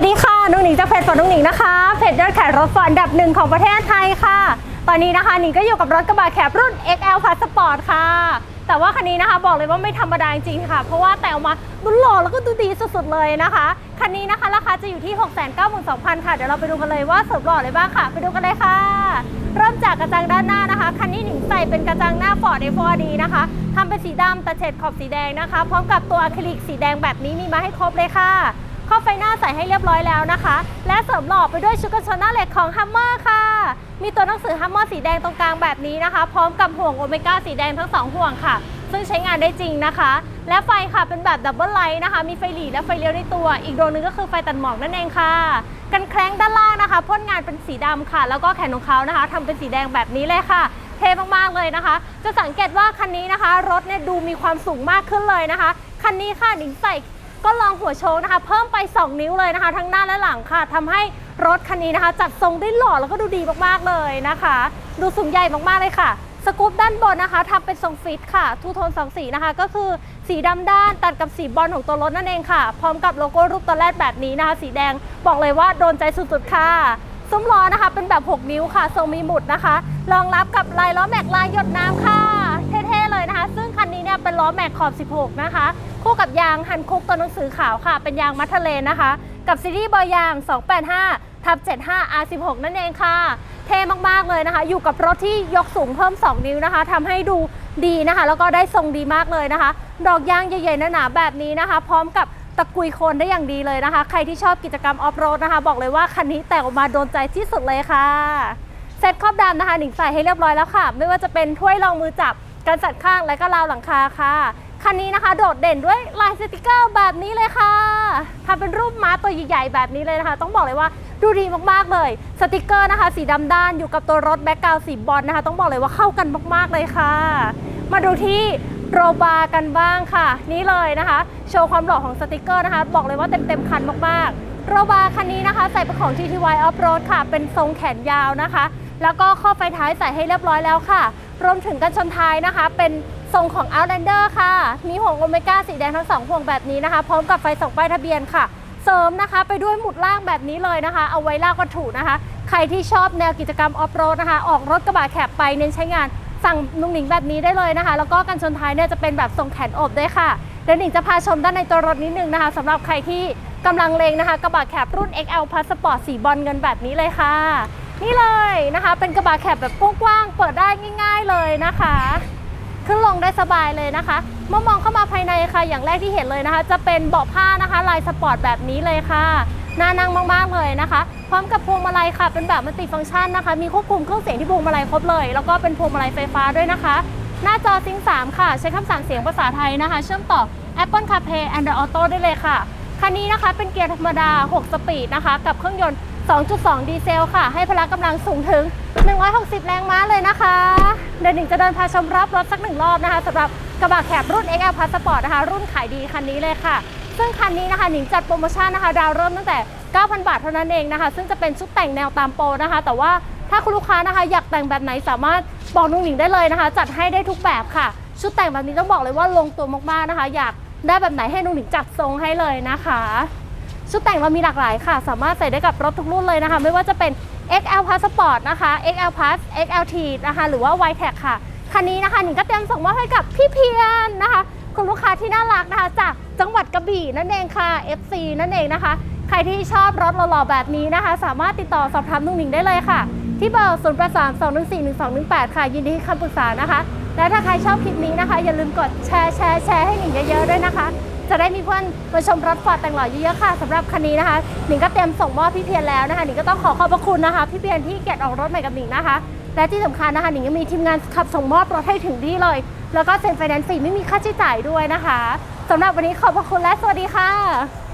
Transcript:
วัสดีค่ะ นุ้งหนิงจากเพจฟอร์ดนุ้งหนิงนะคะ เพจยอดขายรถฟอร์ดอันดับหนึ่งของประเทศไทยค่ะ ตอนนี้นะคะหนิงก็อยู่กับรถกระบะแคบรุ่น XL Passport ค่ะ แต่ว่าคันนี้นะคะบอกเลยว่าไม่ธรรมดาจริงๆค่ะ เพราะว่าแต่งออกมาดูหล่อแล้วก็ดูดีสุดๆเลยนะคะ คันนี้นะคะราคาจะอยู่ที่ 692,000 ค่ะ เดี๋ยวเราไปดูกันเลยว่าเสริมหล่ออะไรบ้างค่ะ ไปดูกันเลยค่ะ เริ่มจากกระจังด้านหน้านะคะ คันนี้หนิงใส่เป็นกระจังหน้า Ford F4D นะคะทำเป็นสีดำแต่เฉดขอบสีแดงนะคะ พร้อมกับตัวอะคริลิกสีแดงแบบนี้มีมาให้ครบเลยค่ะ ข้อไฟหน้าใส่ให้เรียบร้อยแล้วนะคะ และเสริมหล่อไปด้วยชุดกันชนหน้าเหล็กของ Hammer ค่ะ มีตัวหนังสือ Hammer สีแดงตรงกลางแบบนี้นะคะ พร้อมกับห่วงโอเมก้าสีแดงทั้งสองห่วงค่ะ ซึ่งใช้งานได้จริงนะคะ และไฟค่ะเป็นแบบดับเบิลไลท์นะคะ มีไฟหลีและไฟเลี้ยวในตัว อีกดวงนึงก็คือไฟตัดหมอกนั่นเองค่ะ กันแคล้งด้านล่างนะคะพ่นงานเป็นสีดำค่ะ แล้วก็แขนของเขานะคะทำเป็นสีแดงแบบนี้เลยค่ะเท่มากๆเลยนะคะ จะสังเกตว่าคันนี้นะคะ รถเนี่ยดูมีความสูงมากขึ้นเลยนะคะ คันนี้ค่ะหนิงใส่ ก็ลองหัวโชว์นะคะ เพิ่มไป 2 นิ้วเลยนะคะทั้งหน้าและหลังค่ะทำให้รถคันนี้นะคะ จัดทรงได้หล่อแล้วก็ดูดีมากๆเลยนะคะ ดูสูงใหญ่มากๆเลยค่ะสกู๊ปด้านบนนะคะทำเป็นทรงฟิตค่ะทูโทนสองสีนะคะ ก็คือสีดำด้านตัดกับสีบอลของตัวรถนั่นเองค่ะ พร้อมกับโลโก้รูปตัวแรกแบบนี้นะคะ สีแดงบอกเลยว่าโดนใจสุดๆค่ะซุ้มล้อนะคะ เป็นแบบ 6 นิ้วค่ะ ทรงมีหมุดนะคะ รองรับกับลายล้อแม็กลายหยดน้ำค่ะ เนี่ยเป็นล้อแม็กขอบ 16 นะคะ คู่กับยางฮันคุกตัวหนังสือขาวค่ะ เป็นยางมัทเลนนะคะ กับซีรีส์บอยาง 285ทับ75 R16 นั่นเองค่ะ เท่มากๆเลยนะคะ อยู่กับรถที่ยกสูงเพิ่ม 2 นิ้วนะคะทำให้ดูดีนะคะ แล้วก็ได้ทรงดีมากเลยนะคะ ดอกยางใหญ่ๆหนาๆแบบนี้นะคะ พร้อมกับตะกุยโคนได้อย่างดีเลยนะคะ ใครที่ชอบกิจกรรมออฟโรดนะคะ บอกเลยว่าคันนี้แต่งออกมาโดนใจที่สุดเลยค่ะ เซ็ตครอบดำนะคะหนิงใส่ให้เรียบร้อยแล้วค่ะ ไม่ว่าจะเป็นถ้วยรองมือจับ กันสัดข้างและก็ราวหลังคาค่ะ คันนี้นะคะโดดเด่นด้วยลายสติกเกอร์แบบนี้เลยค่ะทำเป็นรูปม้าตัวใหญ่ๆแบบนี้เลยนะคะ ต้องบอกเลยว่าดูดีมากๆเลย สติกเกอร์นะคะ สีดำด้านอยู่กับตัวรถแบ็กกราวสีบอลนะคะ ต้องบอกเลยว่าเข้ากันมากๆเลยค่ะ มาดูที่โรบากันบ้างค่ะ นี่เลยนะคะ โชว์ความหล่อของสติกเกอร์นะคะ บอกเลยว่าเต็มๆคันมากๆ โรบาคันนี้นะคะ ใส่เป็นของ TTY Off Road ค่ะ เป็นทรงแขนยาวนะคะ แล้วก็ข้อไฟท้ายใส่ให้เรียบร้อยแล้วค่ะ รวมถึงกันชนท้ายนะคะ เป็นทรงของ Outlander ค่ะ มีห่วงโอเมก้าสีแดงทั้งสองห่วงแบบนี้นะคะ พร้อมกับไฟส่องป้ายทะเบียนค่ะ เสริมนะคะไปด้วยหมุดล่างแบบนี้เลยนะคะ เอาไว้ลากวัตถุนะคะ ใครที่ชอบแนวกิจกรรมออฟโรดนะคะ ออกรถกระบะแคบไปเน้นใช้งานสั่งนุ่งหนิงแบบนี้ได้เลยนะคะ แล้วก็กันชนท้ายเนี่ยจะเป็นแบบทรงแขนอบได้ค่ะเดี๋ยวหนิงจะพาชมด้านในตัวรถนิดนึงนะคะสำหรับใครที่กำลังเลงนะคะ กระบะแคบรุ่น XL Passport สีบอลเงินแบบนี้เลยค่ะ นี่เลยนะคะ เป็นกระบะแคบแบบกว้างๆ เปิดได้ง่าย ๆเลยนะคะ ขึ้นลงได้สบายเลยนะคะ เมื่อมองเข้ามาภายในค่ะ อย่างแรกที่เห็นเลยนะคะ จะเป็นเบาะผ้านะคะ ลายสปอร์ตแบบนี้เลยค่ะ น่านั่งมากๆเลยนะคะ พร้อมกับพวงมาลัยค่ะ เป็นแบบมัลติฟังก์ชันนะคะ มีควบคุมเครื่องเสียงที่พวงมาลัยครบเลย แล้วก็เป็นพวงมาลัยไฟฟ้าด้วยนะคะ หน้าจอซิงค์3ค่ะ ใช้คำสั่งเสียงภาษาไทยนะคะ เชื่อมต่อ Apple CarPlay Android Auto ได้เลยค่ะ คันนี้นะคะ เป็นเกียร์ธรรมดา 6 สปีดนะคะ กับเครื่องยนต์ 2.2 ดีเซลค่ะ ให้พละกำลังสูงถึง 160 แรงม้าเลยนะคะ เดี๋ยวหนิงจะเดินพาชมรอบรถสักหนึ่งรอบนะคะสำหรับกระบะแคบรุ่น XL Passport นะคะ รุ่นขายดีคันนี้เลยค่ะ ซึ่งคันนี้นะคะหนิงจัดโปรโมชั่นนะคะดาวเริ่มตั้งแต่ 9,000 บาทเท่านั้นเองนะคะ ซึ่งจะเป็นชุดแต่งแนวตามโปรนะคะ แต่ว่าถ้าคุณลูกค้านะคะ อยากแต่งแบบไหนสามารถบอกนุ่งหนิงได้เลยนะคะ จัดให้ได้ทุกแบบค่ะ ชุดแต่งแบบนี้ต้องบอกเลยว่าลงตัวมากๆนะคะ อยากได้แบบไหนให้นุ่งหนิงจัดทรงให้เลยนะคะ ชุดแต่งเรามีหลากหลายค่ะ สามารถใส่ได้กับรถทุกรุ่นเลยนะคะ ไม่ว่าจะเป็น XL Passport นะคะ XL Plus XLT นะคะ หรือว่า y t e c ค่ะ คันนี้นะคะหนิงก็เตรียมส่งมอบให้กับพี่เพียรนะคะ คุณลูกค้าที่น่ารักนะคะจากจังหวัดกระบี่นั่นเองค่ะ FC นั่นเองนะคะ ใครที่ชอบรถหล่อๆแบบนี้นะคะ สามารถติดต่อสอบถามนุ่งหนิงได้เลยค่ะ ที่เบอร์0 8 3 2 1 4 1 2 1 8 ค่ะ ยินดีให้คำปรึกษานะคะ และถ้าใครชอบคลิปนี้นะคะ อย่าลืมกดแชร์แชร์แชร์ให้หนิงเยอะๆด้วยนะคะ จะได้มีเพื่อนมาชมรถฟอร์ดแต่งหล่อเยอะๆค่ะสำหรับคันนี้นะคะหนิงก็เตรียมส่งมอบพี่เพียรแล้วนะคะหนิงก็ต้องขอขอบพระคุณนะคะ พี่เพียรที่เกียรติออกรถใหม่กับหนิงนะคะ และที่สำคัญนะคะหนิงยังมีทีมงานขับส่งมอบรถให้ถึงที่เลย แล้วก็เซ็นไฟแนนซ์ฟรีไม่มีค่าใช้จ่ายด้วยนะคะสำหรับวันนี้ขอบพระคุณและสวัสดีค่ะ